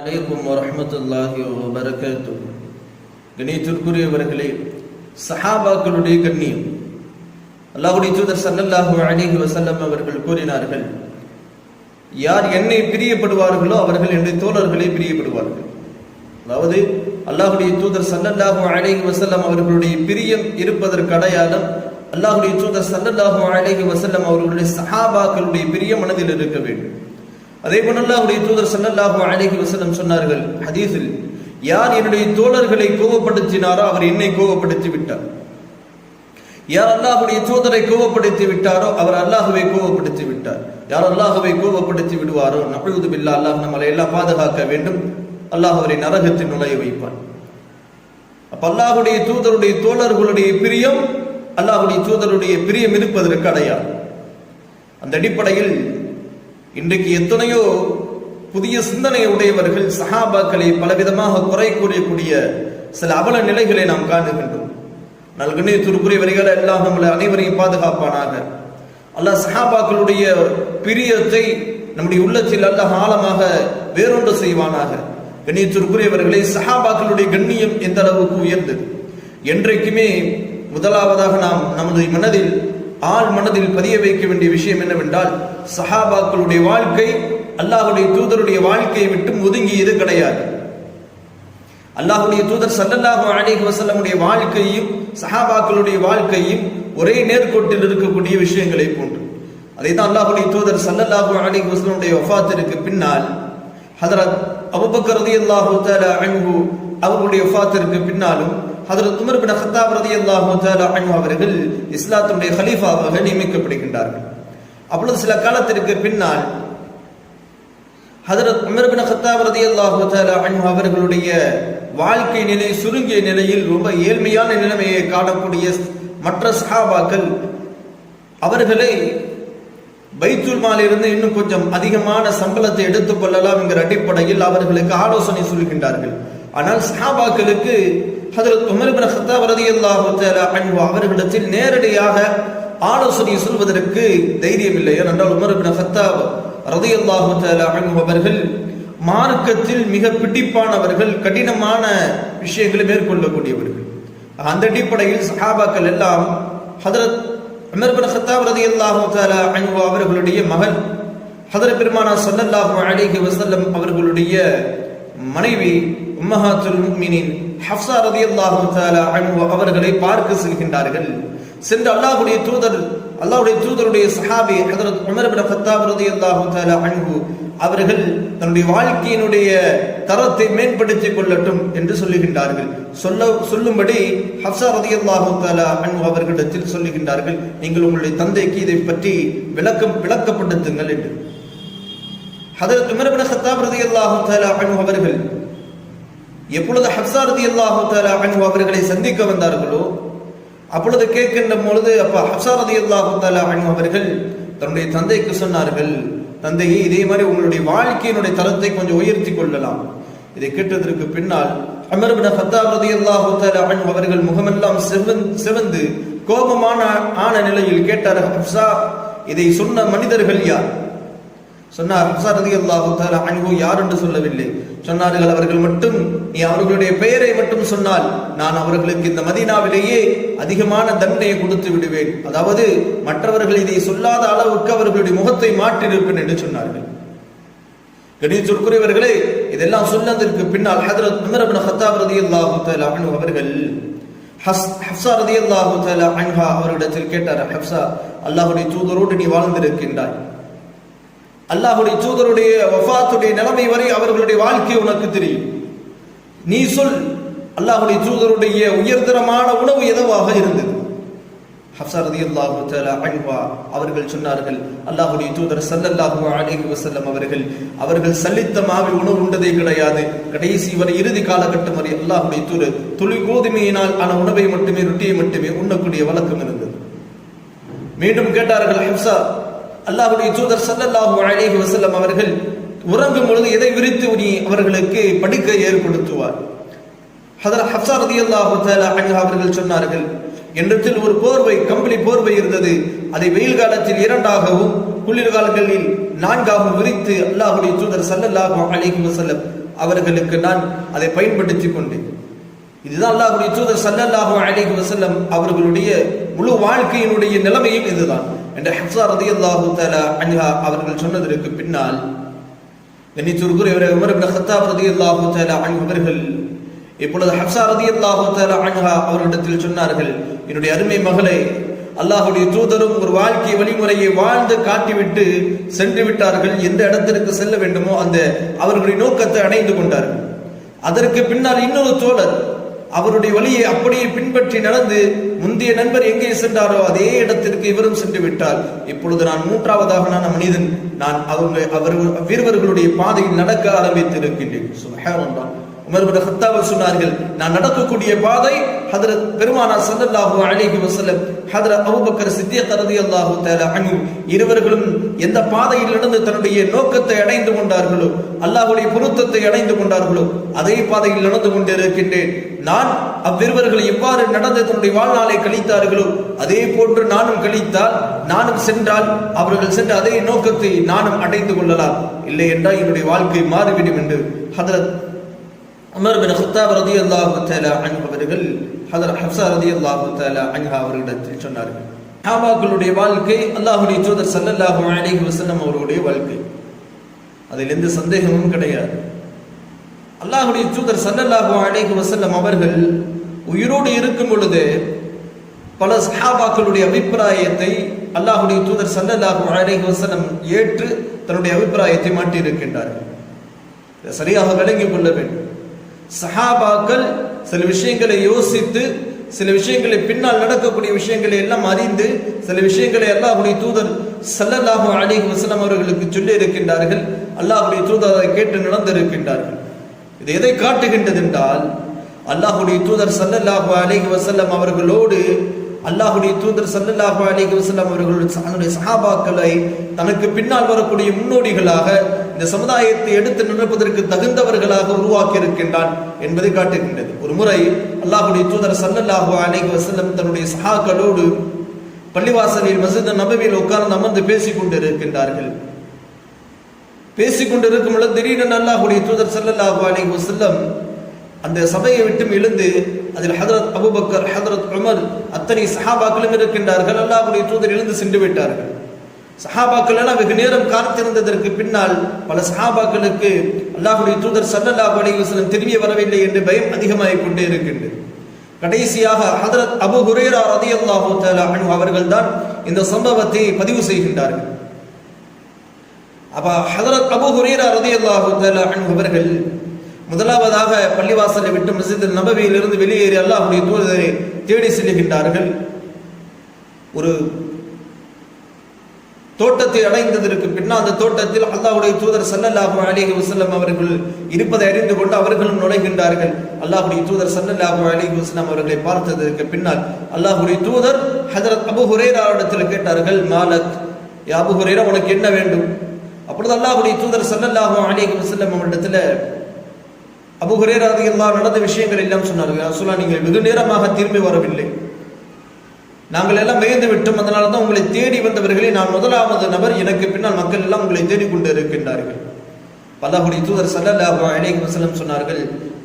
அலைக்கும் வரமத்துல்லாஹி வரகத்து கணியத்திற்குரியவர்களே சஹாபாக்களுடைய கண்ணியம். அல்லாஹுடைய தூதர் சல்லல்லாஹு அலிஹி வசல்லம் அவர்கள் கூறினார்கள் யார் என்னை பிரியப்படுவார்களோ அவர்கள் என்னுடைய தோழர்களை பிரியப்படுவார்கள். அதாவது அல்லாஹுடைய தூதர் சல்லல்லாஹு அலைஹி வசல்லம் அவர்களுடைய பிரியம் இருப்பதற்கு அடையாளம் அல்லாஹுடைய தூதர் சல்லல்லாஹு அலைஹி வசல்லம் அவர்களுடைய சஹாபாக்களுடைய பிரிய மனதில் இருக்க வேண்டும். அதே போல அவருடைய தூதர் சல்லல்லாஹு அழகி வசனம் சொன்னார்கள் ஹதீஸில் யார் என்னுடைய தோழர்களை கோபப்படுத்தினாரோ அவர் என்னை கோபப்படுத்தி விட்டார். யார் அல்லாஹுடைய தூதரை கோபப்படுத்தி விட்டாரோ அவர் அல்லாஹுவை கோபப்படுத்தி விட்டார். யார் அல்லாஹுவை கோபப்படுத்தி விடுவாரோ நபழுது பில்லா அல்லாஹ் நம்மளை எல்லாம் பாதுகாக்க வேண்டும். அல்லாஹ் அவரை நரகத்தில் நுழைய வைப்பான். அப்ப அல்லாஹுடைய தூதருடைய தோழர்களுடைய பிரியம் அல்லாஹுடைய தூதருடைய பிரியம் இருப்பதற்கு அடையாளம். அந்த அடிப்படையில் இன்றைக்கு எத்தனையோ புதிய சிந்தனை உடையவர்கள் சஹாபாக்களை பலவிதமாக குறை கூறக்கூடிய சில அவல நிலைகளை நாம் காணுகின்றோம். நல்கணி துருக்குரியவர்களை எல்லாம் நம்மளை அனைவரையும் பாதுகாப்பானாக. அல்லாஹ் சஹாபாக்களுடைய பிரியத்தை நம்முடைய உள்ளத்தில் அல்லாஹ் ஆழமாக வேறொன்று செய்வானாக. கண்ணியத்திற்குரியவர்களை சஹாபாக்களுடைய கண்ணியம் எந்த அளவுக்கு உயர்ந்தது? என்றைக்குமே முதலாவதாக நாம் நமது மனதில் ஆள் மனதில் பதிய வைக்க வேண்டிய விஷயம் என்னவென்றால் சஹாபாக்களுடைய வாழ்க்கை அல்லாஹுடைய தூதருடைய வாழ்க்கையை விட்டு ஒதுங்கியது கிடையாது. அல்லாஹுடைய தூதர் சல்லல்லாஹு அலைஹி வஸல்லமுடைய வாழ்க்கையும் சஹாபாக்களுடைய வாழ்க்கையும் ஒரே நேர்கோட்டில் இருக்கக்கூடிய விஷயங்களை போன்று. அதை தான் அல்லாஹுடைய தூதர் சல்லல்லாஹு அலைஹி வஸல்லமுடைய வஃபாத்திற்கு பின்னால் ஹதரத் அபூபக்கர் ரலியல்லாஹு தஆலா அன்ஹு அவர்களுடைய வஃபாத்திற்கு பின்னாலும் ஹதரத் உமர் பின் ஹத்தாப் ரலியல்லாஹு தஆலா அவர்கள் இஸ்லாத்துடைய கலீஃபாவாக நியமிக்கப்படுகின்றார்கள். அப்பொழுது சில காலத்திற்கு பின்னால் ஹதரத் உமர் பின் ஹத்தாப் ரலியல்லாஹு தஆலா அன்ஹு அவர்களுடைய வாழ்க்கை நிலை சுருங்கிய நிலையில் ரொம்ப ஏழ்மையான நிலைமையை காணக்கூடிய மற்ற சஹாபாக்கள் அவர்களை பைத்துல் மாலிருந்து இன்னும் கொஞ்சம் அதிகமான சம்பளத்தை எடுத்துக் கொள்ளலாம் என்கிற அடிப்படையில் அவர்களுக்கு ஆலோசனை சொல்கின்றார்கள். ஆனால் சஹாபாக்களுக்கு ஹதரத் உமர்பின் ஹத்தாப் ரலியல்லாஹு தஆலா அவர்களிடத்தில் நேரடியாக ஆலோசனை சொல்வதற்கு தைரியம் இல்லை ஏனென்றால் உமர்பின் ஹத்தாப் ரலியல்லாஹு தஆலா அவர்கள் மார்க்கத்தில் மிக பிடிப்பானவர்கள் கடினமான விஷயங்களை மேற்கொள்ளக்கூடியவர்கள். அந்த அடிப்படையில் சஹாபாக்கள் எல்லாம் ஹதரத் உமர் பின் ஹத்தாப் ரலியல்லாஹு தஆலா அவர்களுடைய மகன் ஹதர பெருமானா சல்லல்லாஹு அலிஹி வசல்லம் அவர்களுடைய மனைவி உம்மஹாத்துல் முக்மினின் ஹப்சா ரதி அல்லாஹு அவர்களை பார்க்க செல்கின்றார்கள். சென்று அல்லாஹுடைய தூதர் அல்லாஹுடைய தூதருடைய சஹாபி ஹதரத் உமர் பின் ஃபத்தாப் ரதி அல்லாஹு தாலா அன்பு அவர்கள் தன்னுடைய வாழ்க்கையினுடைய தரத்தை மேம்படுத்திக் கொள்ளட்டும் என்று சொல்லுகின்றார்கள். சொல்ல சொல்லும்படி ஹப்சா ரதியல்லாஹு தாலா அன்பு அவர்களிடத்தில் சொல்லுகின்றார்கள் நீங்கள் உங்களுடைய தந்தைக்கு இதை பற்றி விளக்கம் விளக்கப்படுத்துங்கள் என்று. ஹதரத் உமர் பின் ஃபத்தாப் ரதி அல்லாஹு தாலா அன்பு அவர்கள் எப்பொழுது ஹப்சாரதி அல்லாஹு தஆலா அன்ஹு அவர்களை சந்திக்க வந்தார்களோ அப்பொழுது கேட்கின்ற பொழுது அப்பா ஹப்சாரதி அல்லாஹு தஆலா அன்ஹு அவர்கள் தன்னுடைய தந்தைக்கு சொன்னார்கள் தந்தையே இதே மாதிரி உங்களுடைய வாழ்க்கையினுடைய தரத்தை கொஞ்சம் உயர்த்தி கொள்ளலாம். இதை கேட்டதற்கு பின்னால் அமர் பின் ஹத்தாப் ரலியல்லாஹு அன்ஹு அவர்கள் முகமெல்லாம் சிவந்து சிவந்து கோபமான ஆன நிலையில் கேட்டார் ஹப்சா இதை சொன்ன மனிதர்கள் யார்? சொன்னார் ஹப்சா ரலியல்லாஹு தஆலா அன்ஹு யார் என்று சொல்லவில்லை. சொன்னார்கள் அவர்கள் மட்டும் நீ அவர்களுடைய பெயரை மட்டும் சொன்னால் நான் அவர்களுக்கு இந்த மதீனாவிலேயே அதிகமான தண்டனையை கொடுத்து விடுவேன். அதாவது மற்றவர்கள் இதை சொல்லாத அளவுக்கு அவர்களுடைய முகத்தை மாற்றியிருப்பேன் என்று சொன்னார்கள். கணிதத்திற்குரியவர்களே இதெல்லாம் சொன்னதற்கு பின்னால் ஹதரத் உமர் ஹத்தாப் ரலியல்லாஹு தஆலா அவர்கள் ஹஸ் ஹப்சா ரலியல்லாஹு தஆலா அன்ஹா அவரிடத்தில் கேட்டார் ஹப்சா அல்லாஹுடைய தூதரோடு நீ வாழ்ந்திருக்கின்றாய். அல்லாஹுடைய தூதருடைய வஃபாத்துடைய நிலைமை வரை அவர்களுடைய வாழ்க்கை உனக்கு தெரியும். நீ சொல் அல்லாஹுடைய தூதருடைய உயர்தரமான உணவு எதுவாக இருந்தது? ஹப்சா ரலியல்லாஹு தஆலா அன்ஹா அவர்கள் சொன்னார்கள் அல்லாஹுடைய தூதர் ஸல்லல்லாஹு அலைஹி வஸல்லம் அவர்கள் அவர்கள் சல்லித்த மாவி உணவு உண்டதே கிடையாது. கடைசி வரை இறுதி காலகட்டம் வரை அல்லாஹுடைய தூதர் துளி கோதுமையினால் ஆன உணவை மட்டுமே ரொட்டியை மட்டுமே உண்ணக்கூடிய வழக்கம் இருந்தது. மீண்டும் கேட்டார்கள் ஹப்சா அல்லாஹுடைய தூதர் ஸல்லல்லாஹு அலைஹி வசல்லம் அவர்கள் உறங்கும் பொழுது எதை விரித்து நீ அவர்களுக்கு படுக்கை ஏற்படுத்துவார்? ஹதர் ஹப்சா ரலியல்லாஹு தஆலா அவர்கள் சொன்னார்கள் என்னிடத்தில் ஒரு போர்வை கம்பளி போர்வை இருந்தது. அதை வெயில் காலத்தில் இரண்டாகவும் குளிர் காலங்களில் நான்காகவும் விரித்து அல்லாஹுடைய தூதர் ஸல்லல்லாஹு அலைஹி வசல்லம் அவர்களுக்கு நான் அதை பயன்படுத்தி கொண்டேன். இதுதான் அல்லாஹுடைய தூதர் சல்லல்லாஹு அலைஹி வசல்லம் அவர்களுடைய முழு வாழ்க்கையினுடைய நிலைமையும் இதுதான். என்ற ஹப்சா ரதியல்லாஹு தஆலா அன்ஹா அவர்கள் சொன்னதற்கு பின்னால் கண்ணியத்திற்குரிய இவரை உமர் இப்னு கத்தாப் ரதியல்லாஹு தஆலா அன்ஹு அவர்கள் இப்பொழுது ஹப்சா ரதியல்லாஹு தாலா அன்ஹா அவர்களிடத்தில் சொன்னார்கள் என்னுடைய அருமை மகளே அல்லாஹுடைய தூதரும் ஒரு வாழ்க்கை வழிமுறையை வாழ்ந்து காட்டிவிட்டு சென்று விட்டார்கள். எந்த இடத்திற்கு செல்ல வேண்டுமோ அந்த அவர்களுடைய நோக்கத்தை அடைந்து கொண்டார்கள். அதற்கு பின்னால் இன்னொரு தோழர் அவருடைய வழியை அப்படியே பின்பற்றி நடந்து முந்தைய நண்பர் எங்கே சென்றாரோ அதே இடத்திற்கு இவரும் சென்று விட்டார். இப்பொழுது நான் மூன்றாவதாக நான் மனிதன். நான் அவங்க அவர் வீரர்களுடைய பாதையில் நடக்க ஆரம்பித்து இருக்கின்றேன் சுப்ஹானல்லாஹ். சொன்னார்கள் நான் நடக்கக்கூடிய பாதை ஹதரத் பெருமானார் சல்லல்லாஹு அலைஹி வசல்லம் ஹதரத் சித்திய தரதி அல்லாஹு தஆலா அன்ஹு இருவர்களும் எந்த பாதையில் நடந்து தன்னுடைய நோக்கத்தை அடைந்து கொண்டார்களோ அல்லாஹ்வுடைய பொருத்தத்தை அடைந்து கொண்டார்களோ அதே பாதையில் நடந்து கொண்டிருக்கின்றேன் நான் அவ்விருவர்கள் எவ்வாறு நடந்து தன்னுடைய வாழ்நாளை கழித்தார்களோ அதே போன்று நானும் கழித்தால் நானும் சென்றால் அவர்கள் சென்ற அதே நோக்கத்தை நானும் அடைந்து கொள்ளலாம் இல்லை என்றால் என்னுடைய வாழ்க்கை மாறிவிடும் என்று ஹதரத் உமர் பின் ஹத்தாப் ரதியல்லாஹு தேலா அன்ஹு அவர்கள் ஹதர் ஹப்சா ரதி ரதியல்லாஹு தேலா அன்ஹா அவர்களிடத்தில் சொன்னார்கள். ஹாபாக்களுடைய வாழ்க்கை அல்லாஹுடைய தூதர் சல்லல்லாஹு அலிஹி வசல்லம் அவர்களுடைய வாழ்க்கை. அதில் எந்த சந்தேகமும் கிடையாது. அல்லாஹுடைய தூதர் சல்லல்லாஹு அலிஹி வசல்லம் அவர்கள் உயிரோடு இருக்கும் பொழுது பல சஹாபாக்களுடைய அபிப்பிராயத்தை அல்லாஹுடைய தூதர் சல்லல்லாஹு அலிஹி வஸல்லம் ஏற்று தன்னுடைய அபிப்பிராயத்தை மாட்டியிருக்கின்றார்கள் சரியாக விளங்கிக் கொள்ள வேண்டும். சஹாபாக்கள் சில விஷயங்களை யோசித்து சில விஷயங்களை பின்னால் நடக்கக்கூடிய விஷயங்களை எல்லாம் அறிந்து சில விஷயங்களை அல்லாஹுடைய தூதர் சல்லல்லாஹு அலிஹ் வசலம் அவர்களுக்கு சொல்லி இருக்கின்றார்கள் அல்லாஹுடைய தூதர் அதை கேட்டு நடந்திருக்கின்றார்கள். இது எதை காட்டுகின்றது என்றால் அல்லாஹுடைய தூதர் சல்லல்லாஹு அலிஹ் வசல்லம் அவர்களோடு அல்லாஹுடைய தூதர் ஸல்லல்லாஹு அலைஹி வஸல்லம் அவர்கள் தன்னுடைய சஹாபாக்களை தனக்கு பின்னால் வரக்கூடிய முன்னோடிகளாக இந்த சமுதாயத்தை எடுத்து நடப்பதற்கு தகுந்தவர்களாக உருவாக்கி இருக்கின்றான் என்பதை காட்டுகின்றது. ஒரு முறை அல்லாஹுடைய தூதர் ஸல்லல்லாஹு அலைஹி வசல்லம் தன்னுடைய சஹாக்களோடு பள்ளிவாசலில் மசித நபவியில் உட்கார்ந்து அமர்ந்து பேசிக் கொண்டிருக்கின்றார்கள். பேசிக் கொண்டிருக்கும் திடீரென அல்லாஹுடைய தூதர் ஸல்லல்லாஹு அலைஹி வசல்லம் அந்த சபையை விட்டு எழுந்து அதில் ஹதரத் அபுபக்கர் ஹதரத் உமர் அத்தனை சஹாபாக்களும் இருக்கின்றார்கள். அல்லாஹுடைய தூதர் எழுந்து சென்று விட்டார்கள். சஹாபாக்கள் எல்லாம் வெகு நேரம் காத்திருந்ததற்கு பின்னால் பல சஹாபாக்களுக்கு அல்லாஹுடைய தூதர் ஸல்லல்லாஹு அலைவசனம் திரும்பி வரவில்லை என்று பயம் அதிகமாகிக் கொண்டே இருக்கின்றது. கடைசியாக ஹதரத் அபு ஹுரேரா ரதியல்லாஹு அனு அவர்கள் அவர்கள்தான் இந்த சம்பவத்தை பதிவு செய்கின்றார்கள். அப்ப ஹதரத் அபு ஹுரேரா ரதியல்லாஹு தஆலா அனு அவர்கள் முதலாவதாக பள்ளிவாசலை விட்டு மஸ்ஜித் நபவியிலிருந்து வெளியேறி அல்லாஹுடைய தூதரை தேடி செல்லுகின்றார்கள் ஒரு தோட்டத்தை அடைந்ததற்கு பின்னால் அந்த தோட்டத்தில் அல்லாஹுடைய தூதர் சல்லல்லாஹு அலிஹி வசல்லம் அவர்கள் இருப்பதை அறிந்து கொண்டு அவர்களும் நுழைகின்றார்கள். அல்லாஹுடைய தூதர் சல்லல்லாஹு அலிஹி வசல்லம் அவர்களை பார்த்ததற்கு பின்னால் அல்லாஹுடைய தூதர் ஹஜரத் அபு ஹுரேராவிடத்தில் கேட்டார்கள் மாலக் யா ஹுரேரா உனக்கு என்ன வேண்டும்? அப்பொழுது அல்லாஹுடைய தூதர் சல்லல்லாஹு அலிஹி வசல்லம் அவரிடத்தில் அபூ ஹுரைரா எல்லாம் நடந்த விஷயங்கள் எல்லாம் சொன்னார்கள். ரசூலா நீங்கள் வெகு நேரமாக திரும்பி வரவில்லை. நாங்கள் எல்லாம் வியந்து விட்டோம். அதனால தான் உங்களை தேடி வந்தவர்களே நான் முதலாவது நபர். எனக்கு பின்னால் மக்கள் எல்லாம் உங்களை தேடிக்கொண்டு இருக்கின்றார்கள். அல்லாஹ்வுடைய தூதர் ஸல்லல்லாஹு அலேஹி வசலம் சொன்னார்கள்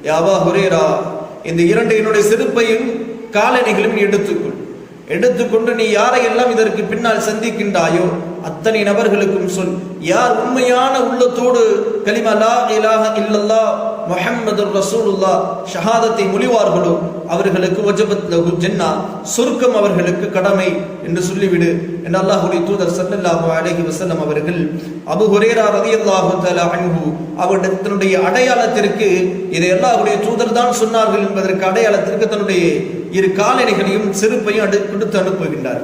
யாவா ஹுரேரா இந்த இரண்டு என்னுடைய செருப்பையும் காலணிகளும் நீ எடுத்துக்கொள். எடுத்துக்கொண்டு நீ யாரையெல்லாம் இதற்கு பின்னால் சந்திக்கின்றாயோ அத்தனை நபர்களுக்கும் சொல். யார் உண்மையான உள்ளத்தோடு கலிமா லா இலாஹ இல்லல்லா முஹம்மது ரசூலுல்லா ஷஹாதத்தை மொழிவார்களோ அவர்களுக்கு வஜபத் லகு ஜென்னா சொர்க்கம் அவர்களுக்கு கடமை என்று சொல்லிவிடு என்று அல்லாஹுடைய தூதர் சல்லல்லாஹு அலஹி வசல்லம் அவர்கள் அபு ஹுரைரா ரலியல்லாஹு தஆலா அன்ஹு அவருடைய தன்னுடைய அடையாளத்திற்கு இதை அல்லாஹுடைய தூதர் தான் சொன்னார்கள் என்பதற்கு அடையாளத்திற்கு தன்னுடைய இரு காலணிகளையும் செருப்பையும் அடு கொடுத்து அனுப்புகின்றார்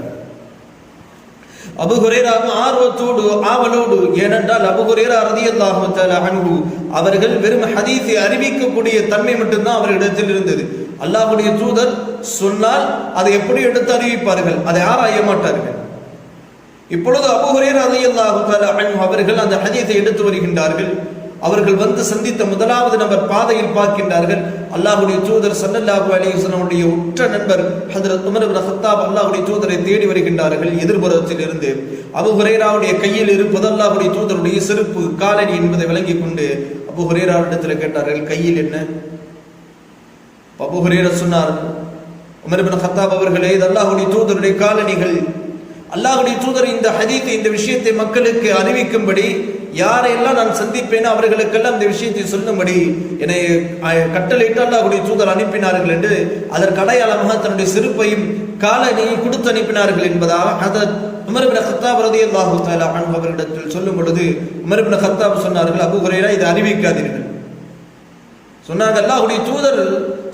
அபுகுரேராவும் ஆர்வத்தோடு ஆவலோடு ஏனென்றால் அபுகுரேரா ரதியல்லாஹு அன்ஹு அவர்கள் வெறும் ஹதீஸை அறிவிக்கக்கூடிய தன்மை மட்டும்தான் அவர்களிடத்தில் இருந்தது. அல்லாஹுடைய தூதர் சொன்னால் அதை எப்படி எடுத்து அறிவிப்பார்கள்? அதை ஆராய மாட்டார்கள். இப்பொழுது அபுகுரேர் ஹுரேரா ரதியல்லாஹு அன்ஹு அவர்கள் அந்த ஹதீஸை எடுத்து வருகின்றார்கள். அவர்கள் வந்து சந்தித்த முதலாவது நபர் பாதையில் பார்க்கின்றார்கள். அல்லாஹுடைய தூதர் சல்லல்லாஹு அலைஹி உற்ற நண்பர் ஹஜ்ரத் உமர் இப்னு ஹத்தாப் அல்லாஹுடைய தூதரை தேடி வருகின்றார்கள் எதிர்புறத்தில் இருந்து அபு ஹுரேராவுடைய கையில் இருப்பது அல்லாஹுடைய தூதருடைய செருப்பு காலடி என்பதை விளங்கிக் கொண்டு அபு ஹுரேராவிடத்தில் கேட்டார்கள் கையில் என்ன? அபு ஹுரேரா சொன்னார் உமர் பின் ஹத்தாப் அவர்களே இது அல்லாஹுடைய தூதருடைய காலணிகள். அல்லாஹுடைய தூதர் இந்த ஹதீத்தை இந்த விஷயத்தை மக்களுக்கு அறிவிக்கும்படி யாரையெல்லாம் நான் சந்திப்பேனோ அவர்களுக்கெல்லாம் இந்த விஷயத்தை சொல்லும்படி என்னை கட்டளையிட்டு அல்லாஹுடைய தூதர் அனுப்பினார்கள் என்று அதற்கு அடையாளமாக தன்னுடைய சிறுப்பையும் காலணியை கொடுத்து அனுப்பினார்கள் என்பதாக ஹதரத் உமர் ஹத்தாப் ரலியல்லாஹு அவர்களிடத்தில் சொல்லும் பொழுது உமர்பின் ஹத்தாப் சொன்னார்கள் அபு ஹுரைரா இதை அறிவிக்காதீர்கள். சொன்னாங்க அல்லாஹுடைய தூதர்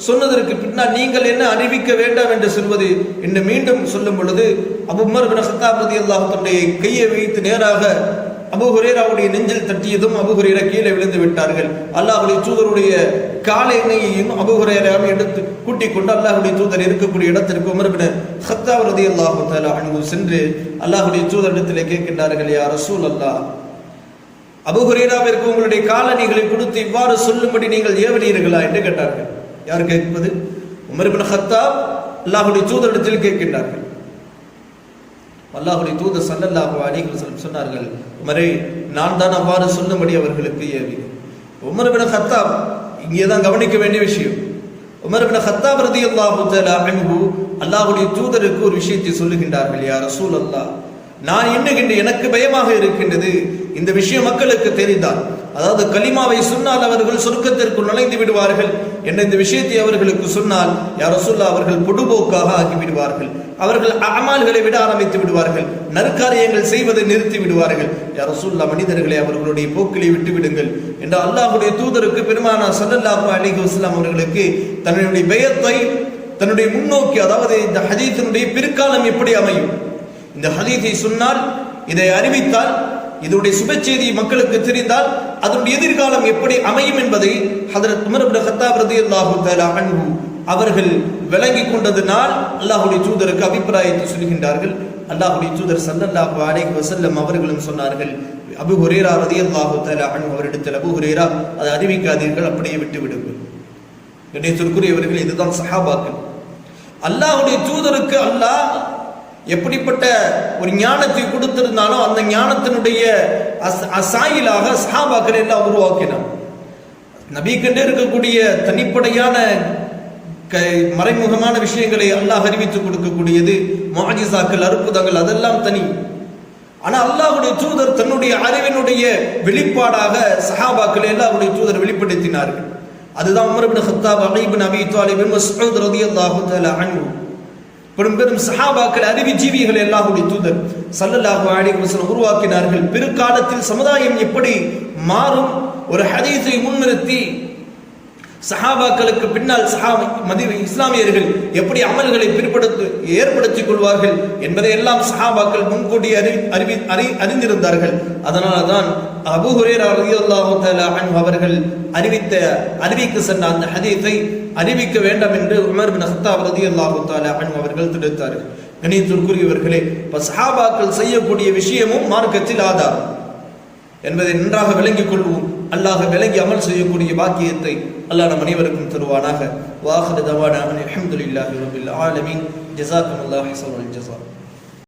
சொன்னதற்கு பின்னால் நீங்கள் என்ன அறிவிக்க வேண்டாம் என்று சொல்வது? என்று மீண்டும் சொல்லும் பொழுது அபு உமர் பின் ஹத்தாப் ரலியல்லாஹு தன்னுடைய கையை வைத்து நேராக அபுஹுரேராவுடைய நெஞ்சில் தட்டியதும் அபுஹுரேரா கீழே விழுந்து விட்டார்கள். அல்லாஹுடைய தூதருடைய காலை எண்ணெயையும் அபு எடுத்து கூட்டிக் கொண்டு அல்லாஹுடைய தூதர் இருக்கக்கூடிய இடத்திற்கு உமர்பின ஹத்தா ரதி அல்லாஹு தஆலா சென்று சென்று அல்லாஹ்வுடைய தூதரிடத்திலே கேட்கின்றார்கள் யா ரசூல் அல்லாஹ் அபுஹுரேராவிற்கு உங்களுடைய காலணிகளை கொடுத்து இவ்வாறு சொல்லும்படி நீங்கள் ஏவனீர்களா என்று கேட்டார்கள். யார் கேட்பது? உமர் ஹத்தா அல்லாஹுடைய அல்லாஹ்வுடைய தூதரிடத்தில் கேட்கின்றார்கள். அல்லாஹுடைய தூதர் சல்லல்லாஹு அலைஹி வஸல்லம் சொன்னார்கள் உமரே நான் தான் அவ்வாறு சொல்லும்படி அவர்களுக்கு ஏவி உமர் பின் ஹத்தாப் இங்கே தான் கவனிக்க வேண்டிய விஷயம். உமர் பின் ஹத்தாப் ரதி அல்லாஹு அல்லாஹுடைய தூதருக்கு ஒரு விஷயத்தை சொல்லுகின்றார்கள் இல்லையா ரசூல் அல்லாஹ் நான் எண்ணுகின்ற எனக்கு பயமாக இருக்கின்றது இந்த விஷயம் மக்களுக்கு தெரிந்தால். அதாவது கலிமாவை சொன்னால் அவர்கள் சொர்க்கத்திற்குள் நுழைந்து விடுவார்கள். என்ற இந்த விஷயத்தை அவர்களுக்கு சொன்னால் யார் சொல்ல அவர்கள் பொடுபோக்காக ஆகிவிடுவார்கள் அவர்கள் அமால்களை விட ஆரம்பித்து விடுவார்கள். நற்காரியங்கள் செய்வதை நிறுத்தி விடுவார்கள். யார் மனிதர்களை அவர்களுடைய போக்கிலே விட்டு விடுங்கள். என்று அல்லாஹுடைய தூதருக்கு பெருமானா சல்லல்லாஹு அலிஹி வஸ்லாம் அவர்களுக்கு தன்னுடைய பயத்தை தன்னுடைய முன்னோக்கி அதாவது இந்த ஹதீத்தினுடைய பிற்காலம் எப்படி அமையும்? இந்த ஹதீத்தை சொன்னால் இதை அறிவித்தால் இதனுடைய சுப செய்தி மக்களுக்கு தெரிந்தால் அதனுடைய எதிர்காலம் எப்படி அமையும் என்பதை ஹதரத் உமர் இப்னு கத்தாப் ரலியல்லாஹு தஆலா அவர்கள் விளங்கி கொண்டதனால் அல்லாஹுடைய தூதருக்கு அபிப்பிராயத்தை சொல்கின்றார்கள். அல்லாஹுடைய தூதர் ஸல்லல்லாஹு அலைஹி வசல்லம் அவர்களும் சொன்னார்கள் அபு ஹுரைரா ரலியல்லாஹு தஆலா அன்பு அவரிடத்தில் அபு ஹுரேரா அதை அறிவிக்காதீர்கள் அப்படியே விட்டு விடுங்கள். கணேசருக்குரியவர்கள் இதுதான் சஹாபாக்கள். அல்லாஹுடைய தூதருக்கு அல்லாஹ் எப்படிப்பட்ட ஒரு ஞானத்தை கொடுத்திருந்தாலும் அந்த ஞானத்தினுடைய அஸ்- அசாயிலாக சஹாபாக்கள் எல்லாம் உருவாக்கினான் நபி கண்டு இருக்கக்கூடிய தனிப்படையான க- மறைமுகமான விஷயங்களை அல்லாஹ் அறிவித்து கொடுக்கக்கூடியது மாஜிசாக்கள் அற்புதங்கள் அதெல்லாம் தனி. ஆனா அல்லாஹ்வுடைய தூதர் தன்னுடைய அறிவினுடைய வெளிப்பாடாக சஹாபாக்களை அவருடைய தூதர் வெளிப்படுத்தினார்கள். அதுதான் உமர்பின் ஹத்தாப் அலைபின் அபி தாலிப் இப்னு மஸ்ஊத் ரலியல்லாஹு அன்பு பெரும் பெரும் சஹாபாக்கள் அறிவி ஜீவிகள் அல்லாஹ்வுடைய தூதர் சல்லல்லாஹு அலைஹி உருவாக்கினார்கள். பிற்காலத்தில் சமுதாயம் எப்படி மாறும்? ஒரு ஹதீஸை முன்னிறுத்தி சஹாபாக்களுக்கு பின்னால் சஹா மதி இஸ்லாமியர்கள் எப்படி அமல்களை பிற்படுத்து ஏற்படுத்திக் கொள்வார்கள் என்பதை எல்லாம் சஹாபாக்கள் முன்கூட்டி அறி அறிவி அறி அறிந்திருந்தார்கள். அதனால தான் அபு ஹுரேரா அவர்கள் அறிவித்த அறிவிக்க சென்ற அந்த ஹதீத்தை அறிவிக்க வேண்டாம் என்று உமர் பின் ஹத்தாப் ரதி அல்லாஹு அன்ஹு அவர்கள் தடுத்தார்கள். கணியத்திற்குரியவர்களே இப்ப சஹாபாக்கள் செய்யக்கூடிய விஷயமும் மார்க்கத்தில் ஆதாரம். என்பதை நன்றாக விளங்கிக் கொள்வோம். அல்லாஹ் விளங்கி அமல் செய்யக்கூடிய பாக்கியத்தை அல்லாஹ் நம் அனைவருக்கும் தருவானாக வாஹிரு தவானா அல்ஹம்துலில்லாஹி ரபில் ஆலமீன் ஜஸாக்குமுல்லாஹி ஹஸனுல் ஜஸா